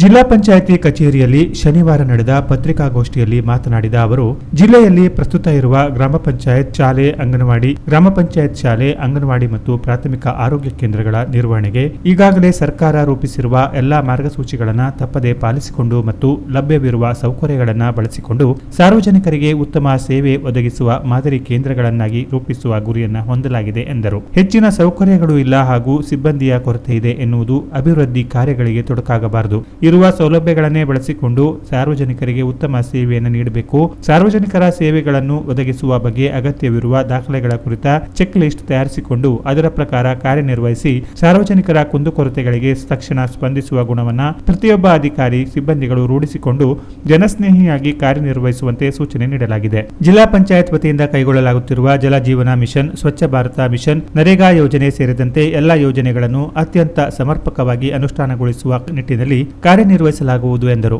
ಜಿಲ್ಲಾ ಪಂಚಾಯಿತಿ ಕಚೇರಿಯಲ್ಲಿ ಶನಿವಾರ ನಡೆದ ಪತ್ರಿಕಾಗೋಷ್ಠಿಯಲ್ಲಿ ಮಾತನಾಡಿದ ಅವರು, ಜಿಲ್ಲೆಯಲ್ಲಿ ಪ್ರಸ್ತುತ ಇರುವ ಗ್ರಾಮ ಪಂಚಾಯತ್ ಶಾಲೆ, ಅಂಗನವಾಡಿ, ಗ್ರಾಮ ಪಂಚಾಯತ್ ಶಾಲೆ, ಅಂಗನವಾಡಿ ಮತ್ತು ಪ್ರಾಥಮಿಕ ಆರೋಗ್ಯ ಕೇಂದ್ರಗಳ ನಿರ್ವಹಣೆಗೆ ಈಗಾಗಲೇ ಸರ್ಕಾರ ರೂಪಿಸಿರುವ ಎಲ್ಲಾ ಮಾರ್ಗಸೂಚಿಗಳನ್ನು ತಪ್ಪದೆ ಪಾಲಿಸಿಕೊಂಡು ಮತ್ತು ಲಭ್ಯವಿರುವ ಸೌಕರ್ಯಗಳನ್ನು ಬಳಸಿಕೊಂಡು ಸಾರ್ವಜನಿಕರಿಗೆ ಉತ್ತಮ ಸೇವೆ ಒದಗಿಸುವ ಮಾದರಿ ಕೇಂದ್ರಗಳನ್ನಾಗಿ ರೂಪಿಸುವ ಗುರಿಯನ್ನು ಹೊಂದಲಾಗಿದೆ ಎಂದರು. ಹೆಚ್ಚಿನ ಸೌಕರ್ಯಗಳು ಇಲ್ಲ ಹಾಗೂ ಸಿಬ್ಬಂದಿಯ ಕೊರತೆ ಇದೆ ಎನ್ನುವುದು ಅಭಿವೃದ್ಧಿ ಕಾರ್ಯಗಳಿಗೆ ತೊಡಕಾಗಬಾರದು. ಇರುವ ಸೌಲಭ್ಯಗಳನ್ನೇ ಬಳಸಿಕೊಂಡು ಸಾರ್ವಜನಿಕರಿಗೆ ಉತ್ತಮ ಸೇವೆಯನ್ನು ನೀಡಬೇಕು. ಸಾರ್ವಜನಿಕರ ಸೇವೆಗಳನ್ನು ಒದಗಿಸುವ ಬಗ್ಗೆ ಅಗತ್ಯವಿರುವ ದಾಖಲೆಗಳ ಕುರಿತ ಚೆಕ್ ಲಿಸ್ಟ್ ತಯಾರಿಸಿಕೊಂಡು ಅದರ ಪ್ರಕಾರ ಕಾರ್ಯನಿರ್ವಹಿಸಿ ಸಾರ್ವಜನಿಕರ ಕುಂದುಕೊರತೆಗಳಿಗೆ ತಕ್ಷಣ ಸ್ಪಂದಿಸುವ ಗುಣವನ್ನ ಪ್ರತಿಯೊಬ್ಬ ಅಧಿಕಾರಿ, ಸಿಬ್ಬಂದಿಗಳು ರೂಢಿಸಿಕೊಂಡು ಜನಸ್ನೇಹಿಯಾಗಿ ಕಾರ್ಯನಿರ್ವಹಿಸುವಂತೆ ಸೂಚನೆ ನೀಡಲಾಗಿದೆ. ಜಿಲ್ಲಾ ಪಂಚಾಯತ್ ವತಿಯಿಂದ ಕೈಗೊಳ್ಳಲಾಗುತ್ತಿರುವ ಜಲ ಜೀವನ ಮಿಷನ್, ಸ್ವಚ್ಛ ಭಾರತ ಮಿಷನ್, ನರೇಗಾ ಯೋಜನೆ ಸೇರಿದಂತೆ ಎಲ್ಲಾ ಯೋಜನೆಗಳನ್ನು ಅತ್ಯಂತ ಸಮರ್ಪಕವಾಗಿ ಅನುಷ್ಠಾನಗೊಳಿಸುವ ನಿಟ್ಟಿನಲ್ಲಿ ಕಾರ್ಯನಿರ್ವಹಿಸಲಾಗುವುದು ಎಂದರು.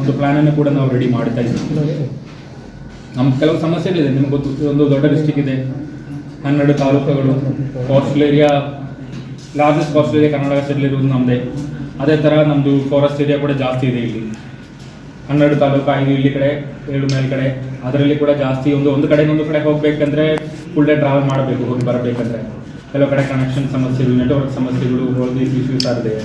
ಒಂದು ಪ್ಲಾನನ್ನು ಕೂಡ ನಾವು ರೆಡಿ ಮಾಡ್ತಾ ಇದ್ದೀವಿ. ನಮ್ಮ ಕೆಲವು ಸಮಸ್ಯೆಗಳಿದೆ, ನಿಮ್ಗೆ ಗೊತ್ತು. ಒಂದು ದೊಡ್ಡ ಡಿಸ್ಟಿಕ್ ಇದೆ. ಹನ್ನೆರಡು ತಾಲೂಕುಗಳು. Coastal area largest coastal area Karnataka ಸ್ಟೇಟಲ್ಲಿ ಇರುವುದು ನಮ್ಮದೇ ಅದೇ ಥರ ನಮ್ಮದು ಫಾರೆಸ್ಟ್ ಏರಿಯಾ ಕೂಡ ಜಾಸ್ತಿ ಇದೆ ಇಲ್ಲಿ. ಹನ್ನೆರಡು ತಾಲೂಕು, ಐದು ಇಲ್ಲಿ ಕಡೆ ಏಳು ಮೇಲ್ಗಡೆ ಅದರಲ್ಲಿ ಕೂಡ ಜಾಸ್ತಿ ಒಂದು ಒಂದು ಕಡೆ ಒಂದು ಕಡೆ ಹೋಗ್ಬೇಕಂದ್ರೆ ಫುಲ್ ಡೇ ಟ್ರಾವೆಲ್ ಮಾಡಬೇಕು, ಹೋಗಿ ಬರಬೇಕಂದ್ರೆ. ಕೆಲವು ಕಡೆ ಕನೆಕ್ಷನ್ ಸಮಸ್ಯೆಗಳು ನೆಟ್ವರ್ಕ್ ಸಮಸ್ಯೆಗಳು ಇಶ್ಯೂಸ್ ಆಗಿದೆ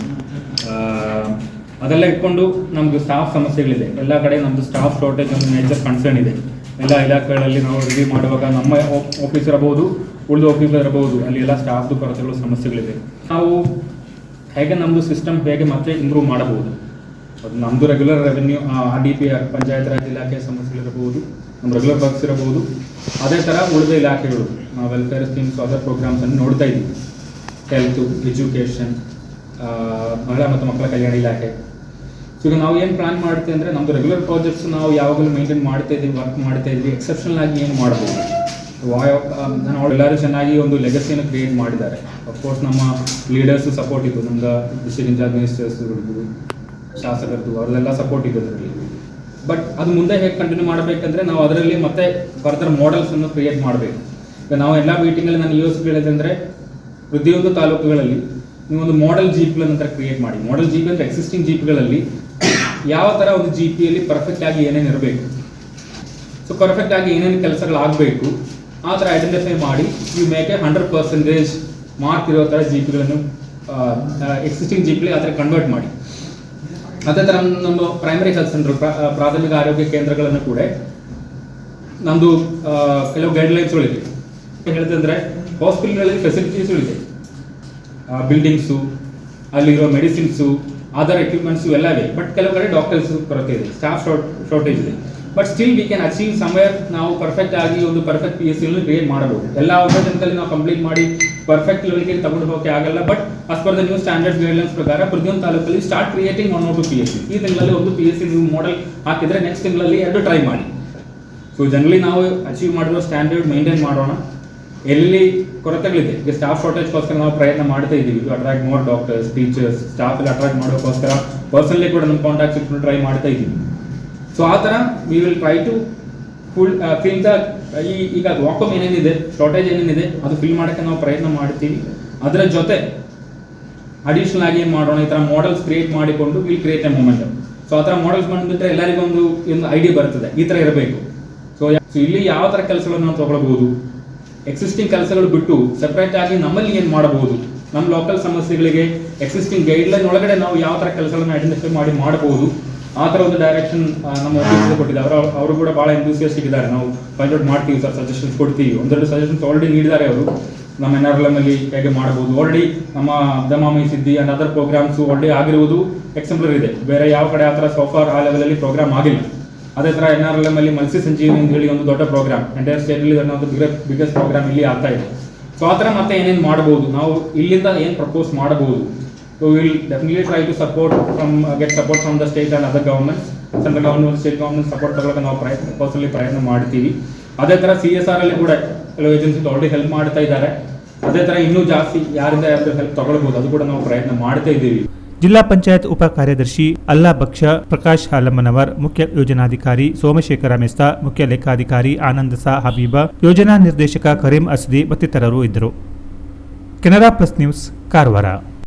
ಅದೆಲ್ಲ ಇಟ್ಕೊಂಡು ನಮ್ದು ಸ್ಟಾಫ್ ಸಮಸ್ಯೆಗಳಿದೆ. ಎಲ್ಲ ಕಡೆ ನಮ್ಮದು ಸ್ಟಾಫ್ ಶಾರ್ಟೇಜ್ ಒಂದು ಮೇಜರ್ ಕನ್ಸರ್ನ್ ಇದೆ. ಎಲ್ಲ ಇಲಾಖೆಗಳಲ್ಲಿ ನಾವು ರಿವ್ಯೂ ಮಾಡುವಾಗ ನಮ್ಮ ಆಫೀಸ್ ಇರಬಹುದು, ಉಳಿದ ಆಫೀಸ್ ಇರಬಹುದು, ಅಲ್ಲಿ ಎಲ್ಲ ಸ್ಟಾಫ್ದು ಕೊರತೆಗಳು, ಸಮಸ್ಯೆಗಳಿದೆ. ನಾವು ಹೇಗೆ ನಮ್ಮದು ಸಿಸ್ಟಮ್ ಹೇಗೆ ಮತ್ತೆ ಇಂಪ್ರೂವ್ ಮಾಡಬಹುದು? ಅದು ನಮ್ಮದು regular revenue R D P R Panchayat Raj ಇಲಾಖೆ ಸಮಸ್ಯೆಗಳಿರಬಹುದು ನಮ್ಮ ರೆಗ್ಯುಲರ್ ವರ್ಕ್ಸ್ ಇರಬಹುದು. ಅದೇ ಥರ ಉಳಿದ ಇಲಾಖೆಗಳು, ನಾವು ವೆಲ್ಫೇರ್ ಸ್ಕೀಮ್ಸ್ ಅದರ್ ಪ್ರೋಗ್ರಾಮ್ಸನ್ನು ನೋಡ್ತಾ ಇದ್ದೀವಿ. ಹೆಲ್ತು ಎಜುಕೇಷನ್ ಮಹಿಳಾ ಮತ್ತು ಮಕ್ಕಳ ಕಲ್ಯಾಣ ಇಲಾಖೆ. ಸೊ ಈಗ ನಾವು ಏನು ಪ್ಲಾನ್ ಮಾಡ್ತೀವಿ ಅಂದರೆ ನಮ್ಮದು ರೆಗ್ಯುಲರ್ ಪ್ರಾಜೆಕ್ಟ್ಸ್ ನಾವು ಯಾವಾಗಲೂ ಮೇಂಟೈನ್ ಮಾಡ್ತಾ ಇದ್ದೀವಿ ವರ್ಕ್ ಮಾಡ್ತಾ ಇದ್ವಿ ಎಕ್ಸೆಪ್ಷನಲ್ ಆಗಿ ಏನು ಮಾಡ್ಬೋದು? ವಾಯ್ ನಾನು ಅವ್ರು ಎಲ್ಲರೂ ಚೆನ್ನಾಗಿ ಒಂದು ಲೆಗಸಿಯನ್ನು ಕ್ರಿಯೇಟ್ ಮಾಡಿದ್ದಾರೆ. ಅಫ್ಕೋರ್ಸ್ ನಮ್ಮ ಲೀಡರ್ಸು ಸಪೋರ್ಟ್ ಇತ್ತು. ನಮ್ದು ಡಿಸ್ಟ್ರಿಕ್ಟ್ ಇನ್ಚಾರ್ಜ್ ಮಿನಿಸ್ಟರ್ಸ್ ಶಾಸಕರದ್ದು ಅವರೆಲ್ಲ ಸಪೋರ್ಟ್ ಇದೆ ಅದರಲ್ಲಿ. ಬಟ್ ಅದು ಮುಂದೆ ಹೇಗೆ ಕಂಟಿನ್ಯೂ ಮಾಡಬೇಕಂದ್ರೆ ನಾವು ಅದರಲ್ಲಿ ಮತ್ತೆ ಫರ್ದರ್ ಮಾಡೆಲ್ಸನ್ನು ಕ್ರಿಯೇಟ್ ಮಾಡಬೇಕು. ಈಗ ನಾವು ಎಲ್ಲ ಮೀಟಿಂಗಲ್ಲಿ ನಾನು ಯೋಸ್ ಕೇಳಿದೆ ಅಂದರೆ ಪ್ರತಿಯೊಂದು ತಾಲೂಕುಗಳಲ್ಲಿ ನೀವೊಂದು ಮಾಡೆಲ್ ಜೀಪ್ಗಳನ್ನು ನಂತರ ಕ್ರಿಯೇಟ್ ಮಾಡಿ. ಮಾಡೆಲ್ ಜಿ ಪಿ ಅಂದರೆ ಎಕ್ಸಿಸ್ಟಿಂಗ್ ಜೀಪ್ಗಳಲ್ಲಿ ಯಾವ ಥರ ಒಂದು ಜಿ ಪಿಯಲ್ಲಿ ಪರ್ಫೆಕ್ಟ್ ಆಗಿ ಏನೇನು ಇರಬೇಕು. ಸೊ ಪರ್ಫೆಕ್ಟ್ ಆಗಿ ಏನೇನು ಕೆಲಸಗಳಾಗಬೇಕು, ಆ ಥರ ಐಡೆಂಟಿಫೈ ಮಾಡಿ you make a hundred percentage mark ಇರೋ ಥರ ಜಿ ಪಿಗಳನ್ನು ಎಕ್ಸಿಸ್ಟಿಂಗ್ ಜಿ ಪಿ ಆ ಥರ ಕನ್ವರ್ಟ್ ಮಾಡಿ. ಅದೇ ಥರ ನಮ್ಮ ಪ್ರೈಮರಿ ಹೆಲ್ತ್ ಸೆಂಟರ್ ಪ್ರಾಥಮಿಕ ಆರೋಗ್ಯ ಕೇಂದ್ರಗಳನ್ನು ಕೂಡ ನಮ್ಮದು ಕೆಲವು ಗೈಡ್ಲೈನ್ಸ್ಗಳಿದೆ ಹೇಳಿದ್ರೆ ಹಾಸ್ಪಿಟಲ್ಗಳಲ್ಲಿ ಫೆಸಿಲಿಟೀಸ್ಗಳಿದೆ ಬಿಲ್ಡಿಂಗ್ಸು ಅಲ್ಲಿರೋ ಮೆಡಿಸಿನ್ಸು ಅದರ್ ಎಕ್ವಿಪ್ಮೆಂಟ್ಸು ಎಲ್ಲ ಇವೆ ಬಟ್ ಕೆಲವು ಕಡೆ ಡಾಕ್ಟರ್ಸ್ ಕೊರತೆ ಇದೆ. ಸ್ಟಾಫ್ ಶಾರ್ಟ್ ಶಾರ್ಟೇಜ್ ಇದೆ. But still we can achieve ಸಮಯರ್ ನಾವು ಪರ್ಫೆಕ್ಟ್ ಆಗಿ ಒಂದು perfect P S C create ಮಾಡಬಹುದು. ಎಲ್ಲ ಔಷಧದಲ್ಲಿ ನಾವು ಕಂಪ್ಲೀಟ್ ಮಾಡಿ ಪರ್ಫೆಕ್ಟ್ ಲೆವೆಲ್ಗೆ ತಗೊಂಡು ಹೋಗಕ್ಕೆ ಆಗಲ್ಲ. But as per the new standard guidelines ಪ್ರಕಾರ ಪ್ರತಿಯೊಂದು ತಾಲೂಕಲ್ಲಿ start creating one two P S C ಈ ತಿಂಗಳಲ್ಲಿ ಒಂದು ಪಿ ಎಸ್ ಸಿ ನೀವು ಮಾಡಲ್ ಹಾಕಿದ್ರೆ ನೆಕ್ಸ್ಟ್ ತಿಂಗಳಲ್ಲಿ ಎರಡು ಟ್ರೈ ಮಾಡಿ. ಸೊ ಜನರಲಿ ನಾವು ಅಚೀವ್ ಮಾಡಿರೋ ಸ್ಟ್ಯಾಂಡರ್ಡ್ ಮೇಂಟೈನ್ ಮಾಡೋಣ. ಎಲ್ಲಿ ಕೊರತೆಗಳಿದೆ? ಈಗ ಸ್ಟಾಫ್ ಶಾರ್ಟೇಜ್ಗೋಸ್ಕರ ನಾವು ಪ್ರಯತ್ನ ಮಾಡ್ತಾ ಇದ್ದೀವಿ. To attract more doctors teachers staff ಎಲ್ಲ ಅಟ್ರಾಕ್ಟ್ ಮಾಡೋಕ್ಕೋಸ್ಕರ ಪರ್ಸನಲಿ ಕೂಡ ನಮ್ಮ ಕಾಂಟ್ಯಾಕ್ಟ್ ಇಟ್ಕೊಂಡು ಟ್ರೈ ಮಾಡ್ತಾ ಇದ್ದೀವಿ. ಸೊ ಆ ಥರ we will try to fulfil the ಈ, ಈಗ ವಾಕಮ್ ಏನೇನಿದೆ ಶಾರ್ಟೇಜ್ ಏನೇನಿದೆ, ಅದು ಫಿಲ್ ಮಾಡೋಕ್ಕೆ ನಾವು ಪ್ರಯತ್ನ ಮಾಡ್ತೀವಿ. ಅದರ ಜೊತೆ ಅಡಿಷನಲ್ ಆಗಿ ಏನು ಮಾಡೋಣ? ಈ ಥರ ಮಾಡೆಲ್ಸ್ ಕ್ರಿಯೇಟ್ ಮಾಡಿಕೊಂಡು will create a moment so ಆ ಥರ ಮಾಡೆಲ್ಸ್ ಬಂದುಬಿಟ್ರೆ ಎಲ್ಲರಿಗೂ ಒಂದು ಐಡಿಯಾ ಬರ್ತದೆ. ಈ ಥರ ಇರಬೇಕು. ಸೊ ಇಲ್ಲಿ ಯಾವ ಥರ ಕೆಲಸಗಳನ್ನು ನಾವು ತಗೊಳ್ಬಹುದು? ಎಕ್ಸಿಸ್ಟಿಂಗ್ ಕೆಲಸಗಳು ಬಿಟ್ಟು ಸಪ್ರೇಟ್ ಆಗಿ ನಮ್ಮಲ್ಲಿ ಏನು ಮಾಡಬಹುದು? ನಮ್ಮ ಲೋಕಲ್ ಸಮಸ್ಯೆಗಳಿಗೆ ಎಕ್ಸಿಸ್ಟಿಂಗ್ ಗೈಡ್ಲೈನ್ ಒಳಗಡೆ ನಾವು ಯಾವ ಥರ ಕೆಲಸಗಳನ್ನು ಐಡೆಂಟಿಫೈ ಮಾಡಿ ಮಾಡಬಹುದು? ಆ ಥರ ಒಂದು ಡೈರೆಕ್ಷನ್ ನಮ್ಮ ಆಫೀಸ್ ಕೊಟ್ಟಿದ್ದಾರೆ. ಅವರು ಅವರು ಕೂಡ ಭಾಳ ಎಂಥೂಸಿಯಸ್ಟಿಕ್ ಇದ್ದಾರೆ. ನಾವು ಫೈಂಡ್ ಔಟ್ ಮಾಡ್ತೀವಿ ಸರ್ ಸಜೆಷನ್ಸ್ ಕೊಡ್ತೀವಿ. ಒಂದೆರಡು ಸಜೆಷನ್ಸ್ ಆಲ್ರೆಡಿ ನೀಡಿದ್ದಾರೆ ಅವರು. ನಮ್ಮ ಎನ್ ಆರ್ ಹೇಗೆ ಮಾಡಬಹುದು? ಆಲ್ರೆಡಿ ನಮ್ಮ Damami Siddi and other programmes already ಆಗಿರುವುದು ಎಕ್ಸಾಂಪಲ್ ಇದೆ. ಬೇರೆ ಯಾವ ಕಡೆ ಆ ಥರ ಸೋಫಾರ್ ಆ ಲೆವೆಲಲ್ಲಿ ಪ್ರೋಗ್ರಾಮ್ ಆಗಿಲ್ಲ. ಅದೇ ತರ ಎನ್ ಆರ್ ಎಲ್ ಎಂ ಅಲ್ಲಿ ಮಲ್ಸಿ ಸಂಜೀವಿನಿ ಅಂತ ಹೇಳಿ ಒಂದು ದೊಡ್ಡ ಪ್ರೋಗ್ರಾಮ್ ಎಂಟೈರ್ ಸ್ಟೇಟಲ್ಲಿ ಒಂದು ಬಿಗ್ಗೆಸ್ಟ್ ಪ್ರೋಗ್ರಾಮ್ ಇಲ್ಲಿ ಆಗ್ತಾ ಇದೆ. ಸೊ ಆ ಥರ ಮತ್ತೆ ಏನೇನು ಮಾಡಬಹುದು ನಾವು ಇಲ್ಲಿಂದ ಏನು ಪ್ರಪೋಸ್ ಮಾಡಬಹುದು? So will definitely try to support from get support from the state and other government central government state government support ತಗೊಳ್ಳೋಕೆ ನಾವು ಪ್ರಯತ್ನ ಪರ್ಸನಲಿ ಪ್ರಯತ್ನ ಮಾಡ್ತೀವಿ. ಅದೇ ತರ ಸಿ ಎಸ್ ಆರ್ ಅಲ್ಲಿ ಕೂಡ ಕೆಲವು ಏಜೆನ್ಸಿ ಆಲ್ರೆಡಿ ಹೆಲ್ಪ್ ಮಾಡ್ತಾ ಇದ್ದಾರೆ. ಅದೇ ಥರ ಇನ್ನೂ ಜಾಸ್ತಿ ಯಾರಿಂದ ಯಾರು ಹೆಲ್ಪ್ ತಗೊಳ್ಬೋದು ಅದು ಕೂಡ ನಾವು ಪ್ರಯತ್ನ ಮಾಡ್ತಾ ಇದ್ದೀವಿ. ಜಿಲ್ಲಾ ಪಂಚಾಯತ್ ಉಪ ಕಾರ್ಯದರ್ಶಿ ಅಲ್ಲಾ ಬಕ್ಷ ಪ್ರಕಾಶ್ ಹಾಲಮ್ಮನವರ್, ಮುಖ್ಯ ಯೋಜನಾಧಿಕಾರಿ ಸೋಮಶೇಖರ ಮೆಸ್ತಾ, ಮುಖ್ಯ ಲೆಕ್ಕಾಧಿಕಾರಿ ಆನಂದ ಸಾ ಹಬೀಬ, ಯೋಜನಾ ನಿರ್ದೇಶಕ ಕರೀಂ ಅಸದಿ ಮತ್ತಿತರರು ಇದ್ದರು. Canara plus news, Karwar.